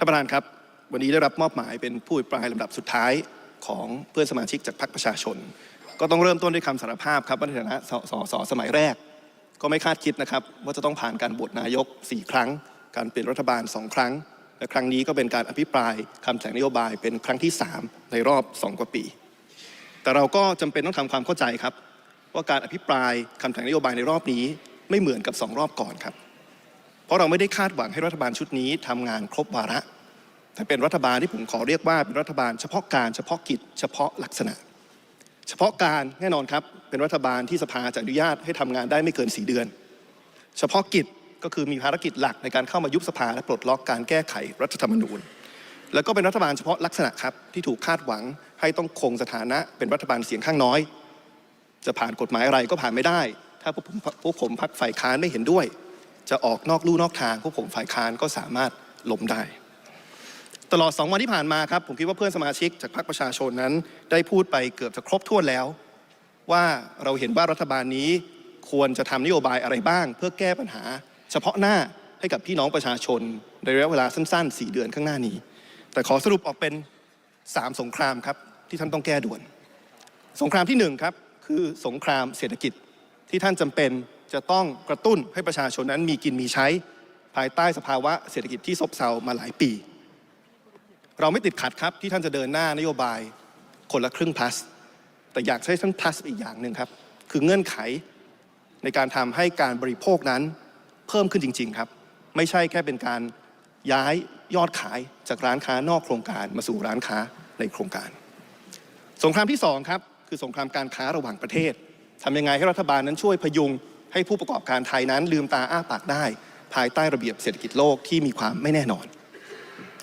ท่านประธานครับ วันนี้ได้รับมอบหมายเป็นผู้อภิปรายลำดับสุดท้ายของเพื่อนสมาชิกจากพรรคประชาชน ก็ต้องเริ่มต้นด้วยคำสารภาพครับว่าในฐานะสสสสมัยแรก ก็ไม่คาดคิดนะครับว่าจะต้องผ่านการโหวตนายก 4 ครั้ง การเปลี่ยนรัฐบาล 2 ครั้ง และครั้งนี้ก็เป็นการอภิปรายคำแถลงนโยบายเป็นครั้งที่ 3 ในรอบ 2 กว่าปี แต่เราก็จำเป็นต้องทำความเข้าใจครับ ว่าการอภิปรายคำแถลงนโยบายในรอบนี้ไม่เหมือนกับ 2 รอบก่อนครับ ราะเราไม่ได้คาดหวังให้รัฐบาลชุดนี้ทำงานครบวาระแต่เป็นรัฐบาลที่ผมขอเรียกว่าเป็นรัฐบาลเฉพาะการเฉพาะกิจเฉพาะลักษณะ เฉพาะการแน่นอนครับ เป็นรัฐบาลที่สภาจะอนุญาตให้ทำงานได้ไม่เกิน 4 เดือน เฉพาะกิจก็คือมีภารกิจหลักในการเข้ามายุบสภาและปลดล็อกการแก้ไขรัฐธรรมนูญ แล้วก็เป็นรัฐบาลเฉพาะลักษณะครับที่ถูกคาดหวังให้ต้องคงสถานะเป็นรัฐบาลเสียงข้างน้อย จะผ่านกฎหมายอะไรก็ผ่านไม่ได้ ถ้าพวกผมพวกผมพักฝ่ายค้านไม่เห็นด้วย จะออกนอกลู่นอกทางพวกผมฝ่ายค้านก็สามารถล้มได้ ตลอด 2 วันที่ผ่านมาครับผมคิดว่าเพื่อนสมาชิกจากพรรคประชาชนนั้น ได้พูดไปเกือบจะครบถ้วนแล้ว ว่าเราเห็นว่ารัฐบาลนี้ควรจะทำนโยบายอะไรบ้าง เพื่อแก้ปัญหา เฉพาะหน้าให้กับพี่น้องประชาชนในระยะเวลาสั้นๆ 4 เดือนข้างหน้านี้ แต่ขอสรุปออกเป็น 3 สงครามครับที่ท่านต้องแก้ด่วน สงครามที่หนึ่งครับคือสงครามเศรษฐกิจที่ท่านจำเป็น จะต้องกระตุ้นให้ประชาชนนั้นมีกินมีใช้ภายใต้สภาวะเศรษฐกิจที่ซบเซามาหลายปี เราไม่ติดขัดครับที่ท่านจะเดินหน้านโยบายคนละครึ่ง plus แต่อยากใช้ท่าน plus อีกอย่างหนึ่งครับ คือเงื่อนไขในการทำให้การบริโภคนั้นเพิ่มขึ้นจริง ๆครับ ไม่ใช่แค่เป็นการย้ายยอดขายจากร้านค้านอกโครงการมาสู่ร้านค้าในโครงการ สงครามที่สองครับคือสงครามการค้าระหว่างประเทศทำยังไงให้รัฐบาลนั้นช่วยพยุง ให้ผู้ประกอบการไทยนั้นลืมตาอ้าปากได้ ภายใต้ระเบียบเศรษฐกิจโลกที่มีความไม่แน่นอน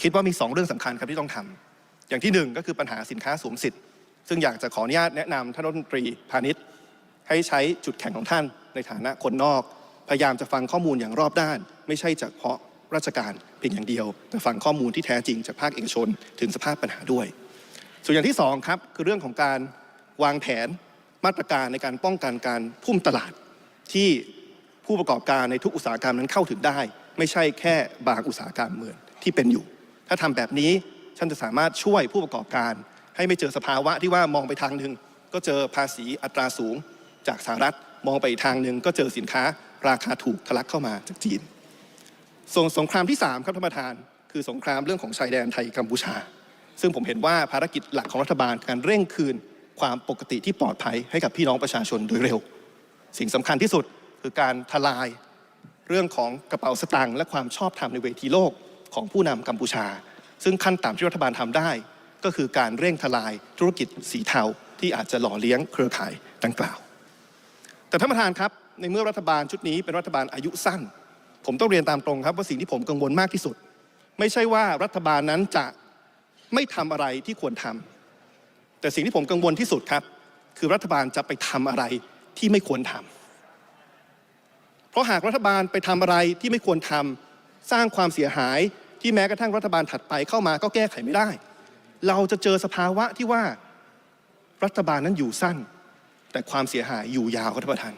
คิดว่ามี 2 เรื่องสำคัญครับที่ต้องทำอย่างที่ 1 ก็คือปัญหาสินค้าสวมสิทธิ์ ซึ่งอยากจะขออนุญาตแนะนำท่านรัฐมนตรีพาณิชย์ ให้ใช้จุดแข็งของท่าน ในฐานะคนนอก พยายามจะฟังข้อมูลอย่างรอบด้าน ไม่ใช่จากเพาะราชการเพียงอย่างเดียว แต่ฟังข้อมูลที่แท้จริงจากภาคเอกชนถึงสภาพปัญหาด้วย ส่วนอย่างที่สองครับคือเรื่องของการวางแผนมาตรการในการป้องกันการพุ่มตลาด ที่ผู้ประกอบการในทุกอุตสาหกรรมนั้นเข้าถึงได้ ไม่ใช่แค่บางอุตสาหกรรมเหมือนที่เป็นอยู่ ถ้าทำแบบนี้ท่านจะสามารถช่วยผู้ประกอบการ ให้ไม่เจอสภาวะที่ว่ามองไปทางหนึ่งก็เจอภาษีอัตราสูงจากสหรัฐมองไปทางหนึ่งก็เจอสินค้าราคาถูกทะลักเข้ามาจากจีน ส่วนสงครามที่ 3 ครับท่านประธาน คือสงครามเรื่องของชายแดนไทยกัมพูชา ซึ่งผมเห็นว่าภารกิจหลักของรัฐบาลการเร่งคืน ความปกติที่ปลอดภัยให้กับพี่น้องประชาชนโดยเร็ว สิ่งสำคัญที่สุดคือการทลายเรื่องของกระเป๋าสตางค์และความชอบธรรมในเวทีโลกของผู้นำกัมพูชา ซึ่งขั้นต่ำที่รัฐบาลทำได้ ก็คือการเร่งทลายธุรกิจสีเทาที่อาจจะหล่อเลี้ยงเครือข่ายดังกล่าว แต่ท่านประธานครับในเมื่อรัฐบาลชุดนี้เป็นรัฐบาลอายุสั้น ผมต้องเรียนตามตรงครับว่าสิ่งที่ผมกังวลมากที่สุด ไม่ใช่ว่ารัฐบาลนั้นจะไม่ทำอะไรที่ควรทำแต่สิ่งที่ผมกังวลที่สุดครับ คือรัฐบาลจะไปทำอะไร ที่ไม่ควรทำเพราะหากรัฐบาลไปทำอะไรที่ไม่ควรทำสร้างความเสียหายที่แม้กระทั่งรัฐบาลถัดไปเข้ามาก็แก้ไขไม่ได้ เราจะเจอสภาวะที่ว่า รัฐบาลนั้นอยู่สั้น แต่ความเสียหายอยู่ยาวครับท่านประธาน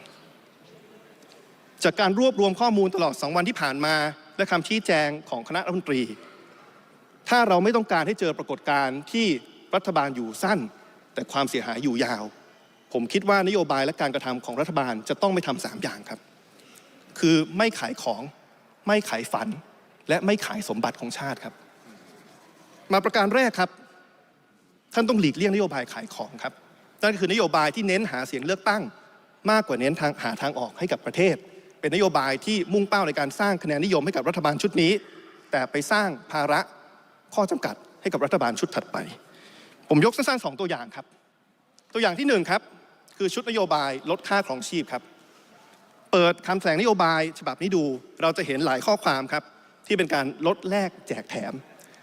จากการรวบรวมข้อมูลตลอด 2 วันที่ผ่านมา และคำชี้แจงของคณะรัฐมนตรี ถ้าเราไม่ต้องการให้เจอปรากฏการณ์ที่รัฐบาลอยู่สั้น แต่ความเสียหายอยู่ยาว ผมคิดว่านโยบายและการกระทำของรัฐบาลจะต้องไม่ทำสามอย่างครับ คือไม่ขายของ ไม่ขายฝัน และไม่ขายสมบัติของชาติครับ มาประการแรกครับ ท่านต้องหลีกเลี่ยงนโยบายขายของครับนั่นคือนโยบายที่เน้นหาเสียงเลือกตั้ง มากกว่าเน้นทางหาทางออกให้กับประเทศ เป็นนโยบายที่มุ่งเป้าในการสร้างคะแนนนิยมให้กับรัฐบาลชุดนี้ แต่ไปสร้างภาระข้อจำกัดให้กับรัฐบาลชุดถัดไป ผมยกสั้นๆสองตัวอย่างครับ ตัวอย่างที่หนึ่งครับ คือชุดนโยบายลดค่าครองชีพครับ เปิดคำแถลงนโยบายฉบับนี้ดูเราจะเห็นหลายข้อความครับ ที่เป็นการลดแลกแจกแถม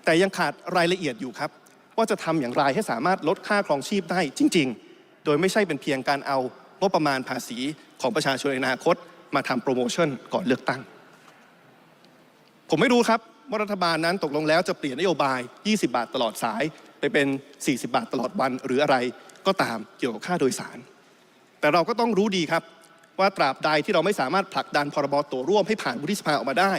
แต่ยังขาดรายละเอียดอยู่ครับ ว่าจะทำอย่างไรให้สามารถลดค่าครองชีพได้จริง ๆ โดยไม่ใช่เป็นเพียงการเอางบประมาณภาษีของประชาชนในอนาคต มาทำโปรโมชั่นก่อนเลือกตั้ง ผมไม่รู้ครับว่ารัฐบาลนั้นตกลงแล้วจะเปลี่ยนนโยบาย 20 บาทตลอดสายไปเป็น 40 บาทตลอดวันหรืออะไรก็ตามเกี่ยวกับค่าโดยสาร แต่เราก็ต้องรู้ดีครับว่าตราบใดที่เราไม่สามารถผลักดันพรบตัวร่วมให้ผ่านวุฒิสภาออกมาได้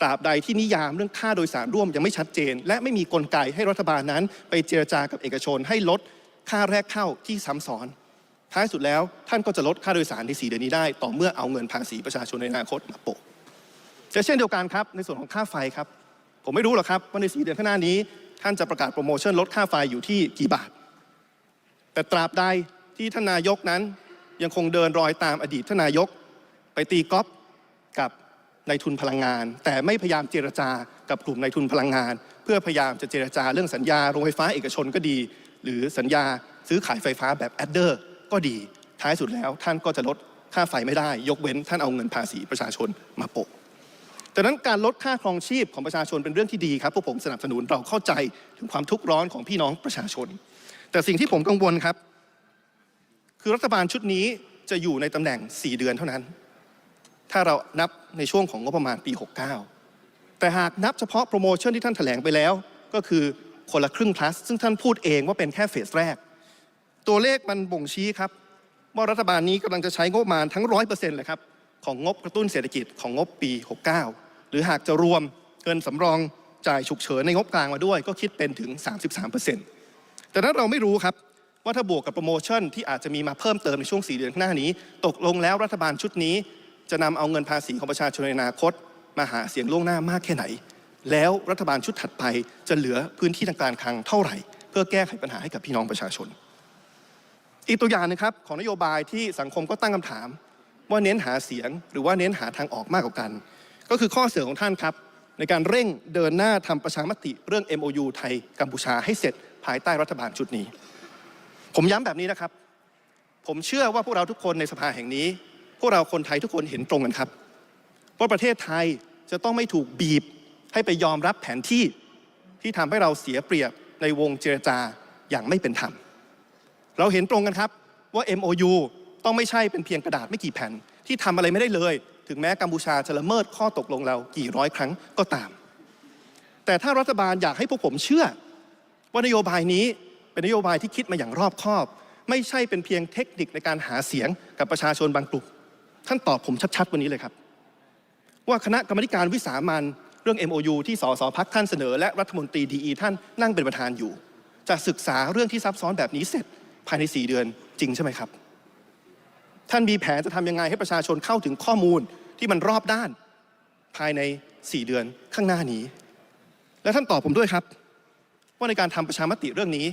ตราบใดที่นิยามเรื่องค่าโดยสารร่วมยังไม่ชัดเจน และไม่มีกลไกให้รัฐบาลนั้น ไปเจรจากับเอกชนให้ลดค่าแรกเข้าที่ซ้ำซ้อนท้ายสุดแล้วท่านก็จะลดค่าโดยสารใน4เดือนนี้ได้ ต่อเมื่อเอาเงินภาษีประชาชนในอนาคตมาโปะจะเช่นเดียวกันครับในส่วนของค่าไฟครับ ผมไม่รู้หรอกครับว่าใน4เดือนข้างหน้านี้ ท่านจะประกาศโปรโมชั่นลดค่าไฟอยู่ที่กี่บาท แต่ตราบใดที่ท่านนายกนั้น ยังคงเดินรอยตามอดีตทนนายก ไปตีก๊อปกับนายทุนพลังงาน แต่ไม่พยายามเจรจากับกลุ่มนายทุนพลังงาน เพื่อพยายามจะเจรจาเรื่องสัญญาโรงไฟฟ้าเอกชนก็ดี หรือสัญญาซื้อขายไฟฟ้าแบบแอดเดอร์ก็ดีท้ายสุดแล้วท่านก็จะลดค่าไฟไม่ได้ ยกเว้นท่านเอาเงินภาษีประชาชนมาโปะดังนั้นการลดค่าครองชีพของประชาชนเป็นเรื่องที่ดีครับพวกผมสนับสนุนเราเข้าใจถึงความทุกข์ร้อนของพี่น้องประชาชน แต่สิ่งที่ผมกังวลครับ คือรัฐบาลชุดนี้จะอยู่ในตำแหน่ง 4 เดือนเท่านั้น ถ้าเรานับในช่วงของงบประมาณปี 69 แต่หากนับเฉพาะโปรโมชั่นที่ท่านแถลงไปแล้ว ก็คือคนละครึ่ง plus ซึ่งท่านพูดเองว่าเป็นแค่เฟสแรก ตัวเลขมันบ่งชี้ครับ ว่ารัฐบาลนี้กำลังจะใช้งบประมาณทั้งร้อยเปอร์เซ็นต์เลยครับของงบกระตุ้นเศรษฐกิจของงบปี 69 หรือหากจะรวมเงินสำรองจ่ายฉุกเฉินในงบกลางมาด้วย ก็คิดเป็นถึง 33%แต่นั้นเราไม่รู้ครับ ว่าถ้าบวกกับโปรโมชั่นที่อาจจะมีมาเพิ่มเติมในช่วง 4 เดือนข้างหน้านี้ ตกลงแล้วรัฐบาลชุดนี้ จะนำเอาเงินภาษีของประชาชนในอนาคต มาหาเสียงล่วงหน้ามากแค่ไหน แล้วรัฐบาลชุดถัดไปจะเหลือพื้นที่ทางการคลังเท่าไหร่ เพื่อแก้ไขปัญหาให้กับพี่น้องประชาชน อีกตัวอย่างนึงครับของนโยบายที่สังคมก็ตั้งคำถาม ว่าเน้นหาเสียงหรือว่าเน้นหาทางออกมากกว่ากัน ก็คือข้อเสนอของท่านครับในการเร่งเดินหน้าทำประชามติเรื่อง MOU ไทยกัมพูชาให้เสร็จภายใต้รัฐบาลชุดนี้ ผมย้ำแบบนี้นะครับ ผมเชื่อว่าพวกเราทุกคนในสภาแห่งนี้ พวกเราคนไทยทุกคนเห็นตรงกันครับว่าประเทศไทยจะต้องไม่ถูกบีบให้ไปยอมรับแผนที่ที่ทำให้เราเสียเปรียบในวงเจรจาอย่างไม่เป็นธรรม เราเห็นตรงกันครับว่า MOU ต้องไม่ใช่เป็นเพียงกระดาษไม่กี่แผ่น ที่ทำอะไรไม่ได้เลย ถึงแม้กัมพูชาจะละเมิดข้อตกลงเรากี่ร้อยครั้งก็ตาม แต่ถ้ารัฐบาลอยากให้พวกผมเชื่อว่านโยบายนี้ เป็นนโยบายที่คิดมาอย่างรอบคอบ ไม่ใช่เป็นเพียงเทคนิคในการหาเสียงกับประชาชนบางกลุ่ม ท่านตอบผมชัดๆวันนี้เลยครับ ว่าคณะกรรมการวิสามันเรื่อง MOU ที่สสพักท่านเสนอ และรัฐมนตรีดีท่านนั่งเป็นประธานอยู่ จะศึกษาเรื่องที่ซับซ้อนแบบนี้เสร็จภายใน 4 เดือนจริงใช่ไหมครับ ท่านมีแผนจะทำยังไงให้ประชาชนเข้าถึงข้อมูลที่มันรอบด้าน ภายใน 4 เดือนข้างหน้านี้ และท่านตอบผมด้วยครับ ว่าในการทำประชามติเรื่องนี้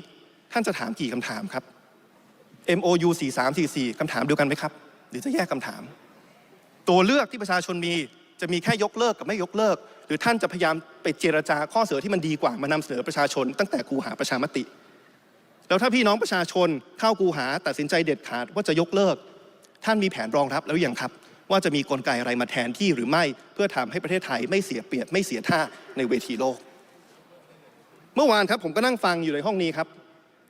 ท่านจะถามกี่คำถามครับ MOU 4344คำถามเดียวกันไหมครับ หรือจะแยกคำถาม ตัวเลือกที่ประชาชนมีจะมีแค่ยกเลิกกับไม่ยกเลิก หรือท่านจะพยายามไปเจรจาข้อเสนอที่มันดีกว่ามานำเสนอประชาชน ตั้งแต่คูหาประชามติ แล้วถ้าพี่น้องประชาชนเข้าคูหาตัดสินใจเด็ดขาดว่าจะยกเลิก ท่านมีแผนรองรับแล้วอยังครับ ว่าจะมีกลไกอะไรมาแทนที่หรือไม่เพื่อทำให้ประเทศไทยไม่เสียเปรียบไม่เสียท่าในเวทีโลก เมื่อวานครับผมก็นั่งฟังอยู่ในห้องนี้ครับ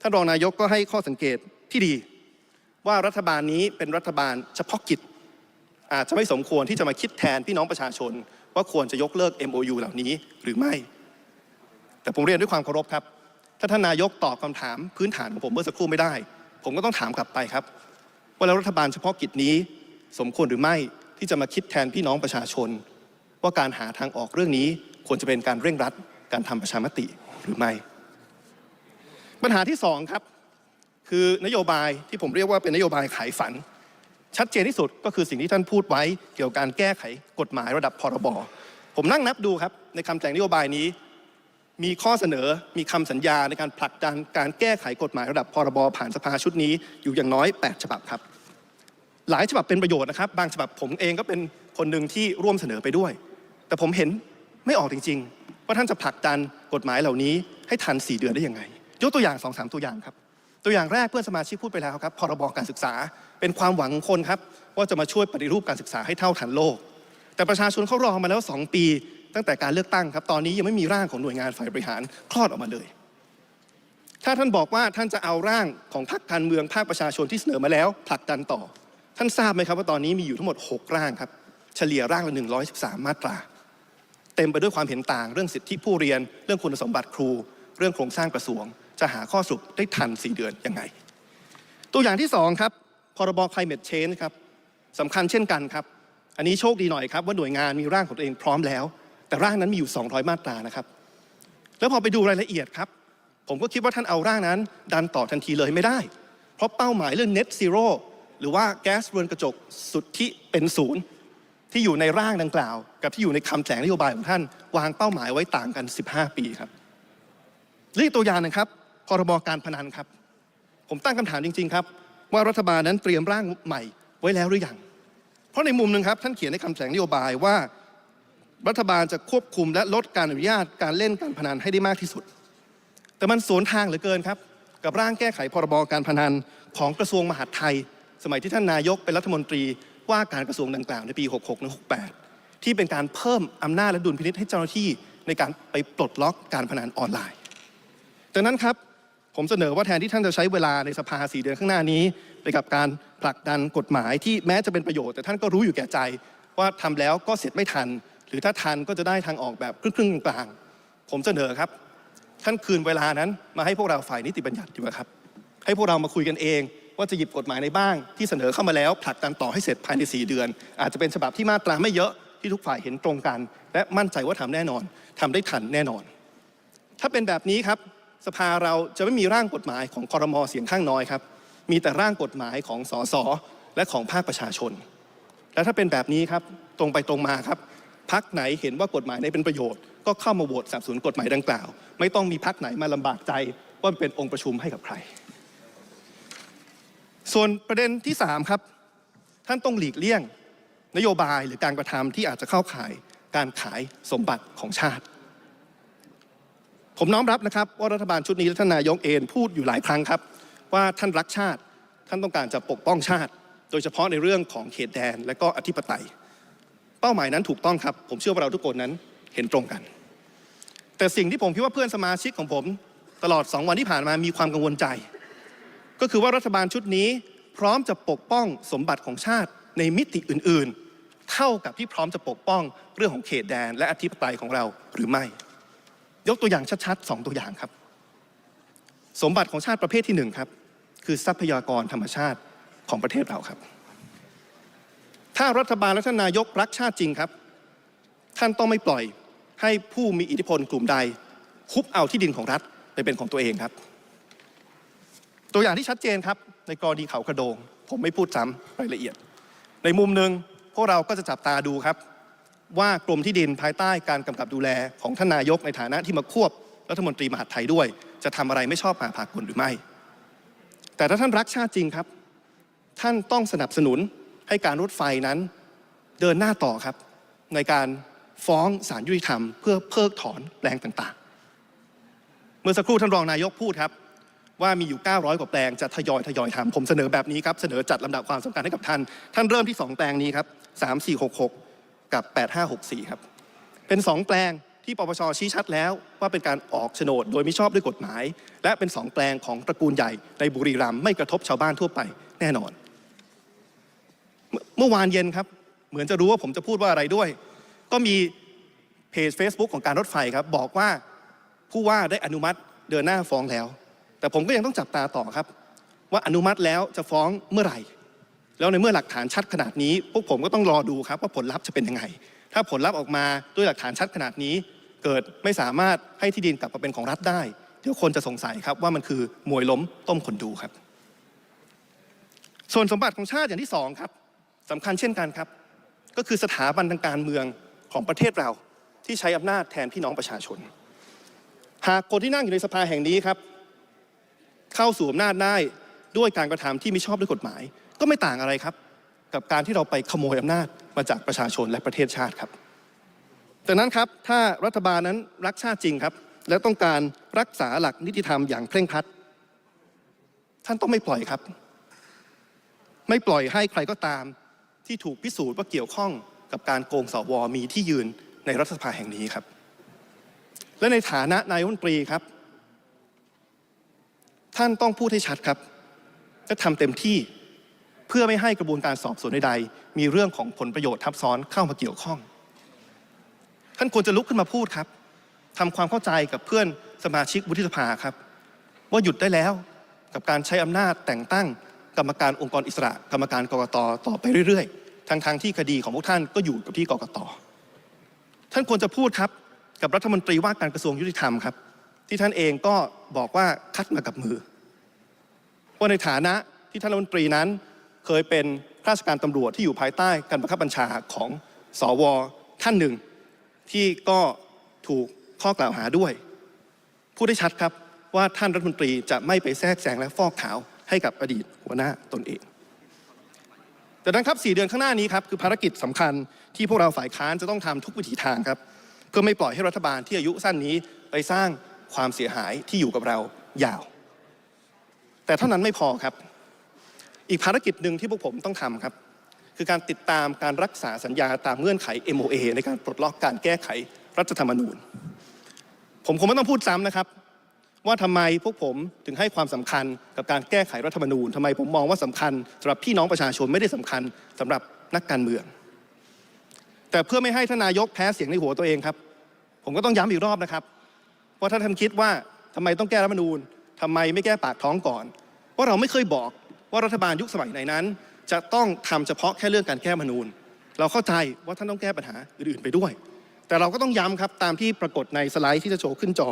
ท่านรองนายกก็ให้ข้อสังเกตที่ดี ว่ารัฐบาลนี้เป็นรัฐบาลเฉพาะกิจ อาจจะไม่สมควรที่จะมาคิดแทนพี่น้องประชาชน ว่าควรจะยกเลิก MOU เหล่านี้หรือไม่ แต่ผมเรียนด้วยความเคารพครับ ถ้าท่านนายกตอบคำถามพื้นฐานของผมเมื่อสักครู่ไม่ได้ ผมก็ต้องถามกลับไปครับ ว่าแล้วรัฐบาลเฉพาะกิจนี้ สมควรหรือไม่ที่จะมาคิดแทนพี่น้องประชาชน ว่าการหาทางออกเรื่องนี้ควรจะเป็นการเร่งรัดการทำประชามติหรือไม่ ปัญหาที่สองครับคือนโยบายที่ผมเรียกว่าเป็นนโยบายขายฝัน ชัดเจนที่สุดก็คือสิ่งที่ท่านพูดไว้เกี่ยวกับการแก้ไขกฎหมายระดับพรบผมนั่งนับดูครับในคำแถลงนโยบายนี้ มีข้อเสนอมีคำสัญญาในการผลักดันการแก้ไขกฎหมายระดับพรบผ่านสภาชุดนี้อยู่อย่างน้อย 8 ฉบับครับ หลายฉบับเป็นประโยชน์นะครับ บางฉบับผมเองก็เป็นคนหนึ่งที่ร่วมเสนอไปด้วย แต่ผมเห็นไม่ออกจริง ๆ ว่าท่านจะผลักดันกฎหมายเหล่านี้ให้ทัน 4 เดือนได้ยังไง ยกตัวอย่าง2อสตัวอย่างครับ ตัวอย่างแรกเพื่อนสมาชิกพูดไปแล้วครับพรบการศึกษาเป็นความหวังของคนครับ ว่าจะมาช่วยปฏิรูปการศึกษาให้เท่าทันโลก แต่ประชาชนเขารอมาแล้ว 2 ปี ตั้งแต่การเลือกตั้งครับ ตอนนี้ยังไม่มีร่างของหน่วยงานฝ่ายบริหารคลอดออกมาเลย ถ้าท่านบอกว่าท่านจะเอาร่างของพรรคการเมืองภาคประชาชนที่เสนอมาแล้วผลักดันต่อ ท่านทราบไหมครับว่าตอนนี้มีอยู่ทั้งหมด 6 ร่างครับเฉลี่ยร่างละ113 มาตรา เต็มไปด้วยความเห็นต่าง เรื่องสิทธิผู้เรียน เรื่องคุณสมบัติครู เรื่องโครงสร้างกระทรวง จะหาข้อสรุปได้ทัน 4 เดือนยังไง ตัวอย่างที่ 2 ครับพรบ climate change ครับสำคัญเช่นกันครับ อันนี้โชคดีหน่อยครับ ว่าหน่วยงานมีร่างของตัวเองพร้อมแล้ว แต่ร่างนั้นมีอยู่ 200 มาตรานะครับ แล้วพอไปดูรายละเอียดครับ ผมก็คิดว่าท่านเอาร่างนั้น ดันต่อทันทีเลยไม่ได้ เพราะเป้าหมายเรื่อง net zero หรือว่าแก๊สเรือนกระจกสุดที่เป็นศูนย์ที่อยู่ในร่างดังกล่าว กับที่อยู่ในคำแถลงนโยบายของท่าน วางเป้าหมายไว้ต่างกัน 15 ปีครับหรืออีกตัวอย่างนึงครับ พรบการพนันครับ ผมตั้งคำถามจริง ๆ ครับ ว่ารัฐบาลนั้นเตรียมร่างใหม่ไว้แล้วหรือยัง เพราะในมุมหนึ่งครับ ท่านเขียนในคำแถลงนโยบายว่า รัฐบาลจะควบคุมและลดการอนุญาตการเล่นการพนันให้ได้มากที่สุด แต่มันสวนทางเหลือเกินครับ กับร่างแก้ไขพรบการพนันของกระทรวงมหาดไทย สมัยที่ท่านนายกเป็นรัฐมนตรีว่าการกระทรวงดังกล่าวในปี 66และ68 ที่เป็นการเพิ่มอำนาจและดุลพินิษให้เจ้าหน้าที่ในการไปปลดล็อกการพนันออนไลน์ดังนั้นครับ ผมเสนอว่าแทนที่ท่านจะใช้เวลาในสภาสี่เดือนข้างหน้านี้ ไปกับการผลักดันกฎหมายที่แม้จะเป็นประโยชน์แต่ท่านก็รู้อยู่แก่ใจ ว่าทำแล้วก็เสร็จไม่ทัน หรือถ้าทันก็จะได้ทางออกแบบครึ่งๆกลางๆผมเสนอครับ ท่านคืนเวลานั้นมาให้พวกเราฝ่ายนิติบัญญัติดีกว่าครับ ให้พวกเรามาคุยกันเอง ว่าจะหยิบกฎหมายในบ้าง ที่เสนอเข้ามาแล้วผลักดันต่อให้เสร็จภายใน 4 เดือน อาจจะเป็นฉบับที่มาตราไม่เยอะที่ทุกฝ่ายเห็นตรงกัน และมั่นใจว่าทำแน่นอนทำได้ทันแน่นอน ถ้าเป็นแบบนี้ครับ ภาเราจะไม่มีร่างกฎหมายของคอรมอเสียงข้างน้อยครับ มีแต่ร่างกฎหมายของสสและของภาคประชาชน และถ้าเป็นแบบนี้ครับตรงไปตรงมาครับพักไหนเห็นว่ากฎหมายไหนเป็นประโยชน์ก็เข้ามาโหวตสนับสนุนกฎหมายดังกล่าว ไม่ต้องมีพักไหนมาลำบากใจว่าเป็นองค์ประชุมให้กับใคร ส่วนประเด็นที่3ครับท่านต้องหลีกเลี่ยง นโยบายหรือการกระทำที่อาจจะเข้าข่ายการขายสมบัติของชาติ ผมน้อมรับนะครับว่ารัฐบาลชุดนี้และท่านนายกเองพูดอยู่หลายครั้งครับ ว่าท่านรักชาติ ท่านต้องการจะปกป้องชาติ โดยเฉพาะในเรื่องของเขตแดนและก็อธิปไตย เป้าหมายนั้นถูกต้องครับ ผมเชื่อว่าเราทุกคนนั้นเห็นตรงกัน แต่สิ่งที่ผมคิดว่าเพื่อนสมาชิกของผม ตลอด 2 วันที่ผ่านมามีความกังวลใจ ก็คือว่ารัฐบาลชุดนี้ พร้อมจะปกป้องสมบัติของชาติในมิติอื่น ๆ เท่ากับที่พร้อมจะปกป้องเรื่องของเขตแดน และอธิปไตยของเราหรือไม่ ยกตัวอย่างชัดๆสองตัวอย่างครับ สมบัติของชาติประเภทที่หนึ่งครับ คือทรัพยากรธรรมชาติของประเทศเราครับ ถ้ารัฐบาลและท่านนายกรักชาติจริงครับ ท่านต้องไม่ปล่อยให้ผู้มีอิทธิพลกลุ่มใดคุบเอาที่ดินของรัฐไปเป็นของตัวเองครับ ตัวอย่างที่ชัดเจนครับ ในกรณีเขากระโดง ผมไม่พูดซ้ำรายละเอียด ในมุมหนึ่งพวกเราก็จะจับตาดูครับ ว่ากรมที่ดินภายใต้การกำกับดูแลของท่านนายกในฐานะที่มาควบรัฐมนตรีมหาดไทยด้วย จะทำอะไรไม่ชอบมาพากลหรือไม่ แต่ถ้าท่านรักชาติจริงครับ ท่านต้องสนับสนุนให้การรถไฟนั้นเดินหน้าต่อครับ ในการฟ้องศาลยุติธรรม เพื่อเพิกถอนแปลงต่างๆ เมื่อสักครู่ท่านรองนายกพูดครับ ว่ามีอยู่ 900 กว่าแปลงจะทยอยทยอยทำผมเสนอแบบนี้ครับ เสนอจัดลำดับความสำคัญให้กับท่าน ท่านเริ่มที่ 2 แปลงนี้ครับ 3466 กับ 8564 ครับ เป็น 2 แปลงที่ปปชชี้ชัดแล้วว่าเป็นการออกโฉนดโดยมิชอบด้วยกฎหมาย และเป็น 2 แปลงของตระกูลใหญ่ในบุรีรัมย์ไม่กระทบชาวบ้านทั่วไปแน่นอนเมื่อเมื่อวานเย็นครับ เหมือนจะรู้ว่าผมจะพูดว่าอะไรด้วย ก็มีเพจ Facebook ของการรถไฟครับ บอกว่าผู้ว่าได้อนุมัติเดินหน้าฟ้องแล้ว แต่ผมก็ยังต้องจับตาต่อครับ ว่าอนุมัติแล้วจะฟ้องเมื่อไหร่ แล้วในเมื่อหลักฐานชัดขนาดนี้ พวกผมก็ต้องรอดูครับว่าผลลัพธ์จะเป็นยังไง ถ้าผลลัพธ์ออกมาด้วยหลักฐานชัดขนาดนี้ เกิดไม่สามารถให้ที่ดินกลับมาเป็นของรัฐได้ เดี๋ยวคนจะสงสัยครับว่ามันคือมวยล้มต้มคนดูครับ ส่วนสมบัติของชาติอย่างที่สองครับสำคัญเช่นกันครับ ก็คือสถาบันทางการเมืองของประเทศเราที่ใช้อำนาจแทนพี่น้องประชาชน หากคนที่นั่งอยู่ในสภาแห่งนี้ครับ เข้าสู่อำนาจได้ด้วยการกระทำที่มิชอบด้วยกฎหมาย ก็ไม่ต่างอะไรครับ กับการที่เราไปขโมยอำนาจมาจากประชาชนและประเทศชาติครับดังนั้นครับถ้ารัฐบาลนั้นรักชาติจริงครับ และต้องการรักษาหลักนิติธรรมอย่างเคร่งครัด ท่านต้องไม่ปล่อยครับ ไม่ปล่อยให้ใครก็ตามที่ถูกพิสูจน์ว่าเกี่ยวข้องกับการโกงสวมีที่ยืนในรัฐสภาแห่งนี้ครับ และในฐานะนายรัฐมนตรีครับ ท่านต้องพูดให้ชัดครับและทำเต็มที่ เพื่อไม่ให้กระบวนการสอบสวนใดๆมีเรื่องของผลประโยชน์ทับซ้อนเข้ามาเกี่ยวข้อง ท่านควรจะลุกขึ้นมาพูดครับทำความเข้าใจกับเพื่อนสมาชิกวุฒิสภาครับ ว่าหยุดได้แล้วกับการใช้อำนาจแต่งตั้งกรรมการองค์กรอิสระ กรรมการกรกตต่อไปเรื่อยๆทั้งๆที่คดีของพวกท่านก็อยู่กับที่กรกตท่านควรจะพูดครับกับรัฐมนตรีว่าการกระทรวงยุติธรรมครับ ที่ท่านเองก็บอกว่าคัดมากับมือ ว่าในฐานะที่ท่านรัฐมนตรีนั้น เคยเป็นข้าราชการตำรวจที่อยู่ภายใต้การบังคับบัญชาของสวท่านหนึ่ง ที่ก็ถูกข้อกล่าวหาด้วยพูดได้ชัดครับว่าท่านรัฐมนตรีจะไม่ไปแทรกแซงและฟอกขาวให้กับอดีตหัวหน้าตนเองแต่นั้นครับสี่เดือนข้างหน้านี้ครับคือภารกิจสำคัญที่พวกเราฝ่ายค้านจะต้องทำทุกวิถีทางครับเพื่อไม่ปล่อยให้รัฐบาลที่อายุสั้นนี้ไปสร้างความเสียหายที่อยู่กับเรายาว แต่เท่านั้นไม่พอครับ อีกภารกิจหนึ่งที่พวกผมต้องทำครับ คือการติดตามการรักษาสัญญาตามเงื่อนไข MOA ในการปลดล็อกการแก้ไขรัฐธรรมนูญ ผมคงไม่ต้องพูดซ้ำนะครับ ว่าทำไมพวกผมถึงให้ความสำคัญกับการแก้ไขรัฐธรรมนูญทำไมผมมองว่าสำคัญสำหรับพี่น้องประชาชนไม่ได้สำคัญสำหรับนักการเมือง แต่เพื่อไม่ให้ท่านนายกแพ้เสียงในหัวตัวเองครับ ผมก็ต้องย้ำอีกรอบนะครับว่าถ้าท่านคิดว่าทำไมต้องแก้รัฐธรรมนูญทำไมไม่แก้ปากท้องก่อนว่าเราไม่เคยบอก ว่ารัฐบาลยุคสมัยไหนนั้น จะต้องทำเฉพาะแค่เรื่องการแก้รัฐธรรมนูญ เราเข้าใจว่าท่านต้องแก้ปัญหาอื่นๆไปด้วย แต่เราก็ต้องย้ำครับตามที่ปรากฏในสไลด์ที่จะโชว์ขึ้นจอ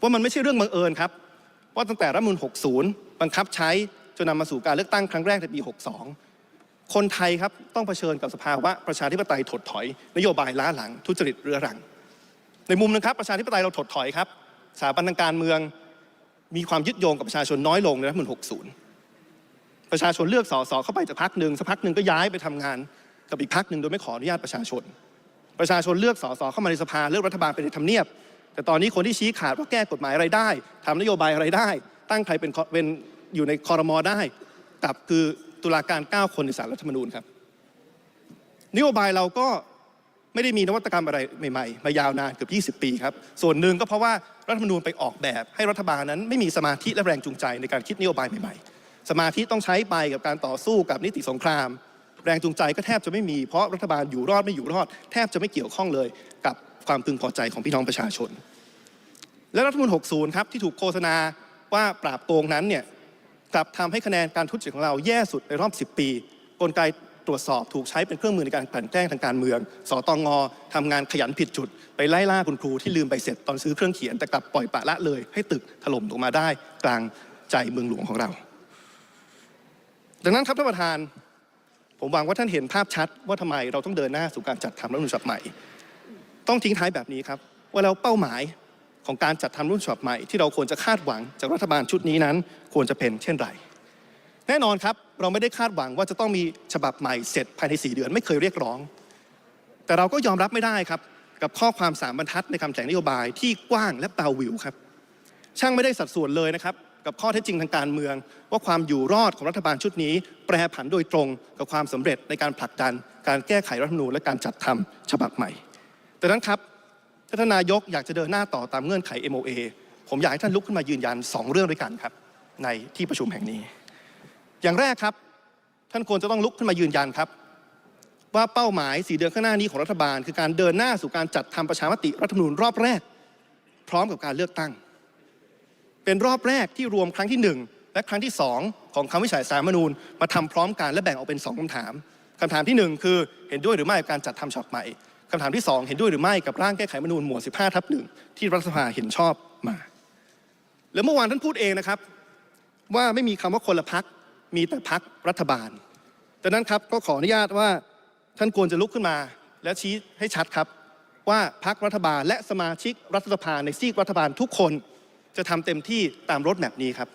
ว่ามันไม่ใช่เรื่องบังเอิญครับว่าตั้งแต่รัฐมนูล60 บังคับใช้จนนำมาสู่การเลือกตั้งครั้งแรกในปี 62 คนไทยครับต้องเผชิญกับสภาวะประชาธิปไตยถดถอย นโยบายล้าหลังทุจริตเรื้อรัง ในมุมนึงครับประชาธิปไตยเราถดถอยครับสถาบันทางการเมืองมีความยึดโยงกับประชาชนน้อยลงในรัฐมนูล60 ประชาชนเลือกสสเข้าไปจากพักหนึ่งสักพักหนึ่งก็ย้ายไปทำงานกับอีกพักหนึ่งโดยไม่ขออนุญาตประชาชน ประชาชนเลือกสสเข้ามาในสภาเลือกรัฐบาลเป็นในทำเนียบ แต่ตอนนี้คนที่ชี้ขาดว่าแก้กฎหมายอะไรได้ทำนโยบายอะไรได้ ตั้งใครเป็นเป็นอยู่ในคอรมอได้กับคือตุลาการ 9 คนในสารรัฐธรรมนูญครับนโยบายเราก็ไม่ได้มีนวัตกรรมอะไรใหม่ๆ มายาวนานเกือบ 20 ปีครับ ส่วนหนึ่งก็เพราะว่ารัฐธรรมนูญไปออกแบบ ให้รัฐบาลนั้นไม่มีสมาธิและแรงจูงใจในการคิดนโยบายใหม่ๆ สมาธิต้องใช้ไปกับการต่อสู้กับนิติสงคราม แรงจูงใจก็แทบจะไม่มีเพราะรัฐบาลอยู่รอดไม่อยู่รอด แทบจะไม่เกี่ยวข้องเลยกับความพึงพอใจของพี่น้องประชาชน และรัฐมนูล60 ครับ ที่ถูกโฆษณาว่าปราบโกงนั้นเนี่ยกลับทำให้คะแนนการทุจริตของเราแย่สุดในรอบ 10 ปี กลไกตรวจสอบถูกใช้เป็นเครื่องมือในการกลั่นแกล้งทางการเมือง สตงงทำงานขยันผิดจุด ไปไล่ล่าคุณครูที่ลืมใบเสร็จตอนซื้อเครื่องเขียนแต่กลับปล่อยปะละเลยให้ตึกถล่มลงมาได้กลางใจเมืองหลวงของเรา ดังนั้นครับท่านประธาน ผมหวังว่าท่านเห็นภาพชัด ว่าทำไมเราต้องเดินหน้าสู่การจัดทำรัฐมนูญฉบับใหม่ ต้องทิ้งท้ายแบบนี้ครับ ว่าแล้วเป้าหมายของการจัดทำรุ่นฉบับใหม่ที่เราควรจะคาดหวังจากรัฐบาลชุดนี้นั้น ควรจะเป็นเช่นไรแน่นอนครับเราไม่ได้คาดหวังว่าจะต้องมีฉบับใหม่เสร็จภายใน 4 เดือนไม่เคยเรียกร้อง แต่เราก็ยอมรับไม่ได้ครับกับข้อความสามบรรทัดในคำแถลงนโยบายที่กว้างและเบาวิวครับ ช่างไม่ได้สัดส่วนเลยนะครับ กับข้อเท็จจริงทางการเมือง ว่าความอยู่รอดของรัฐบาลชุดนี้ แปรผันโดยตรงกับความสำเร็จในการผลักดัน การแก้ไขรัฐธรรมนูญและการจัดทำฉบับใหม่แต่นั้นครับถ้าท่านนายกอยากจะเดินหน้าต่อตามเงื่อนไข MOA ผมอยากให้ท่านลุกขึ้นมายืนยัน 2 เรื่องด้วยกันครับ ในที่ประชุมแห่งนี้ อย่างแรกครับ ท่านควรจะต้องลุกขึ้นมายืนยันครับ ว่าเป้าหมายสีเดือนข้างหน้านี้ของรัฐบาล คือการเดินหน้าสู่การจัดทำประชามติรัฐธรรมนูญรอบแรก พร้อมกับการเลือกตั้ง เป็นรอบแรกที่รวมครั้งที่ 1 และครั้งที่ 2 ของคำวิจัยสารมนูญมาทำพร้อมกันและแบ่งออกเป็น 2คำถามคำถามที่ 1 คือเห็นด้วยหรือไม่กับการจัดทำฉบับใหม่คำถามที่ 2 เห็นด้วยหรือไม่กับร่างแก้ไขมนูญหมวด 15 ทับหนึ่งที่รัฐสภาเห็นชอบมา แล้วเมื่อวานท่านพูดเองนะครับ ว่าไม่มีคำว่าคนละพักมีแต่พักรัฐบาลดังนั้นครับก็ขออนุญาตว่าท่านควรจะลุกขึ้นมา และชี้ให้ชัดครับ ว่าพักรัฐบาลและสมาชิกรัฐสภาในซีกรัฐบาลทุกคน จะทำเต็มที่ตามรถแมพนี้ครับ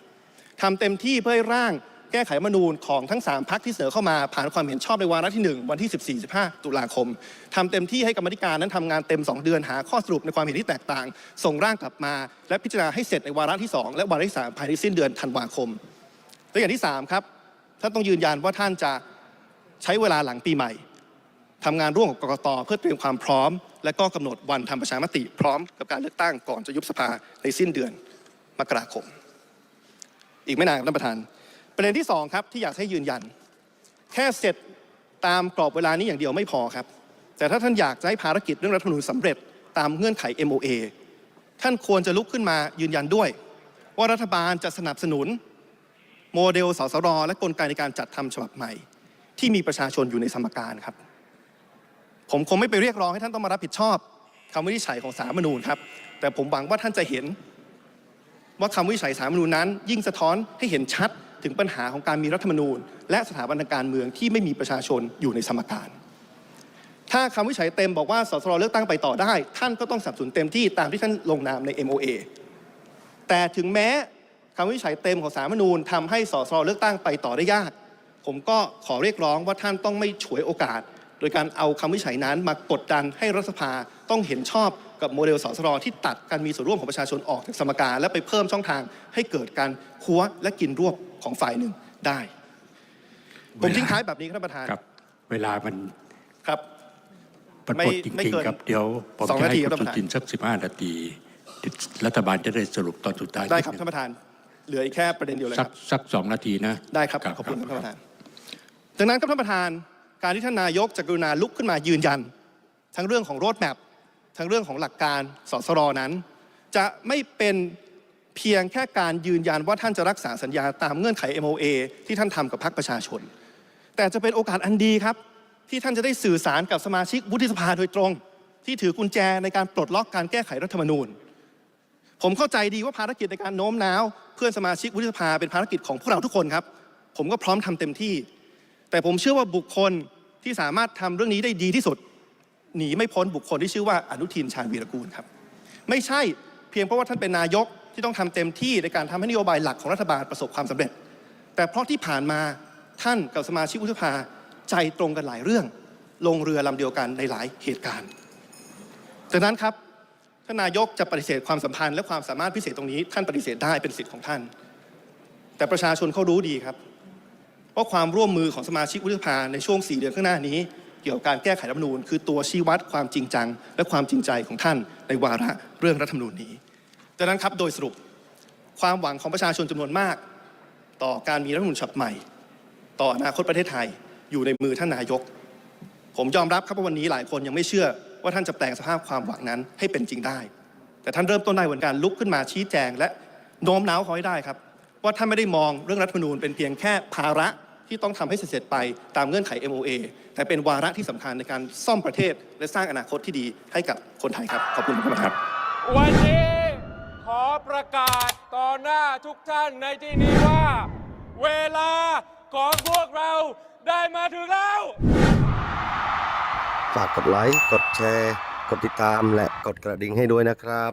ทำเต็มที่เพื่อให้ร่างแก้ไขมนูญของทั้ง 3พักที่เสนอเข้ามาผ่านความเห็นชอบในวาระที่ 1 วันที่ 14 15 ตุลาคมทำเต็มที่ให้กรรมธิการนั้นทำงานเต็ม 2 เดือนหาข้อสรุปในความเห็นที่แตกต่าง ส่งร่างกลับมา และพิจารณาให้เสร็จในวาระที่ 2 และวาระที่ 3 ภายในสิ้นเดือนธันวาคมและอย่างที่ 3 ครับท่านต้องยืนยันว่าท่านจะใช้เวลาหลังปีใหม่ทำงานร่วมกับกกตเพื่อเตรียมความพร้อม และก็กำหนดวันทำประชามติพร้อมกับการเลือกตั้งก่อนจะยุบสภาในสิ้นเดือน มกราคม อีกไม่นานครับท่านประธาน ประเด็นที่สองครับที่อยากให้ยืนยัน แค่เสร็จตามกรอบเวลานี้อย่างเดียวไม่พอครับ แต่ถ้าท่านอยากจะให้ภารกิจเรื่องรัฐธรรมนูญสำเร็จตามเงื่อนไข MOA ท่านควรจะลุกขึ้นมายืนยันด้วย ว่ารัฐบาลจะสนับสนุน โมเดลสสรและกลไกในการจัดทำฉบับใหม่ ที่มีประชาชนอยู่ในสมการครับ ผมคงไม่ไปเรียกร้องให้ท่านต้องมารับผิดชอบคำวินิจฉัยของสารฐธรรมนูญครับ แต่ผมหวังว่าท่านจะเห็น ว่าคำวิจัยสารมนูญนั้น ยิ่งสะท้อนให้เห็นชัดถึงปัญหาของการมีรัฐธรรมนูญ และสถาบันการเมืองที่ไม่มีประชาชนอยู่ในสมการ ถ้าคำวิจัยเต็มบอกว่าสสรเลือกตั้งไปต่อได้ ท่านก็ต้องสนับสนุนเต็มที่ตามที่ท่านลงนามใน MOA แต่ถึงแม้คำวิจัยเต็มของสารมนูญทำให้สสรเลือกตั้งไปต่อได้ยาก ผมก็ขอเรียกร้องว่าท่านต้องไม่ฉวยโอกาส โดยการเอาคำวิจัยนั้นมากดดันให้รัฐสภาต้องเห็นชอบ กับโมเดลสสรที่ตัดการมีส่วนร่วมของประชาชนออกจากสมการ และไปเพิ่มช่องทางให้เกิดการคั้วและกินรวบของฝ่ายหนึ่งได้ผมทิ้งท้ายแบบนี้ครับท่านประธานครับ เวลามันครับมันไม่หมดจไม่ริงเกินๆครับเดี๋ยวผมสองจะนาทีให้ครัคุบณท่านประธานสุทินสักสิบห้านาทีรัฐบาลจะได้สรุปตอนสุดท้ายได้ครับนิท่านประธานเหลืออีกแค่ประเด็นเดียวเลยสัคกรับสักสองนาทีนะได้ครับขอบคุณครับท่านประธานดังนั้นครับท่านประธานการที่ท่านนายกจะกรุณาลุกขึ้นมายืนยัน ทั้งเรื่องของโรดแมพ ทั้งเรื่องของหลักการสสรนั้น จะไม่เป็นเพียงแค่การยืนยันว่าท่านจะรักษาสัญญาตามเงื่อนไข MOA ที่ท่านทำกับพรรคประชาชน แต่จะเป็นโอกาสอันดีครับ ที่ท่านจะได้สื่อสารกับสมาชิกวุฒิสภาโดยตรง ที่ถือกุญแจในการปลดล็อกการแก้ไขรัฐธรรมนูญ ผมเข้าใจดีว่าภารกิจในการโน้มน้าว เพื่อนสมาชิกวุฒิสภาเป็นภารกิจของพวกเราทุกคนครับ ผมก็พร้อมทำเต็มที่ แต่ผมเชื่อว่าบุคคลที่สามารถทำเรื่องนี้ได้ดีที่สุด หนีไม่พ้นบุคคลที่ชื่อว่าอนุทินชาญวีรกูลครับไม่ใช่เพียงเพราะว่าท่านเป็นนายกที่ต้องทำเต็มที่ในการทำให้นโยบายหลักของรัฐบาลประสบความสำเร็จ แต่เพราะที่ผ่านมาท่านกับสมาชิกวุฒิภาใจตรงกันหลายเรื่อง ลงเรือลำเดียวกันในหลายเหตุการณ์ดังนั้นครับท่านนายกจะปฏิเสธความสัมพันธ์และความสามารถพิเศษตรงนี้ ท่านปฏิเสธได้เป็นสิทธิ์ของท่าน แต่ประชาชนเขารู้ดีครับว่าความร่วมมือของสมาชิกวุฒิภาในช่วง 4 เดือนข้างหน้านี้ กี่ยวกับการแก้ไขรัฐธรรมนูญ คือตัวชี้วัดความจริงจัง และความจริงใจของท่านในวาระเรื่องรัฐธรรมนูญนี้ดังนั้นครับโดยสรุปความหวังของประชาชนจำนวนมาก ต่อการมีรัฐธรรมนูญฉบับใหม่ ต่ออนาคตประเทศไทยอยู่ในมือท่านนายก ผมยอมรับครับว่าวันนี้หลายคนยังไม่เชื่อว่าท่านจะแปลงสภาพความหวังนั้นให้เป็นจริงได้ แต่ท่านเริ่มต้นได้เหมือนการลุกขึ้นมาชี้แจง และโน้มน้าวเขาให้ได้ครับว่าท่านไม่ได้มองเรื่องรัฐธรรมนูญเป็นเพียงแค่ภาระ ที่ต้องทำให้เสร็จๆไปตามเงื่อนไข MOA แต่เป็นวาระที่สำคัญในการซ่อมประเทศ และสร้างอนาคตที่ดีให้กับคนไทยครับ ขอบคุณท่านประธานครับ วันนี้ขอประกาศต่อหน้าทุกท่านในที่นี้ว่า เวลาของพวกเราได้มาถึงแล้ว ฝากกดไลค์ กดแชร์ กดติดตามและกดกระดิ่งให้ด้วยนะครับ